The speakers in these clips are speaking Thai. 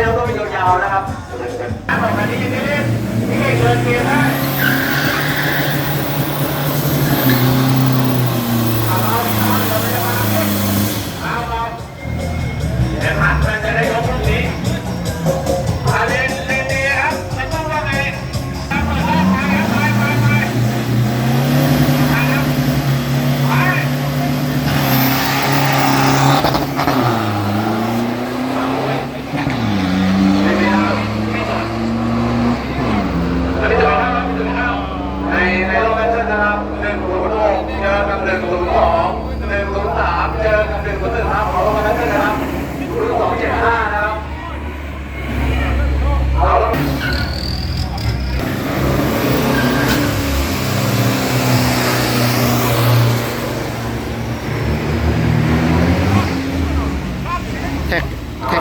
ไม่ต้องต้องไปยาวๆนะครับต่อไปนี้ยังเล่นี่เองเดินเกมได้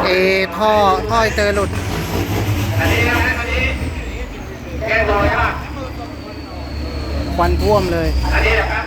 เอท่อท่อเตอร์หลุด อันนี้อันนี้แก้ลอยป่ควันท่วมเลย อันนี้แหละครับ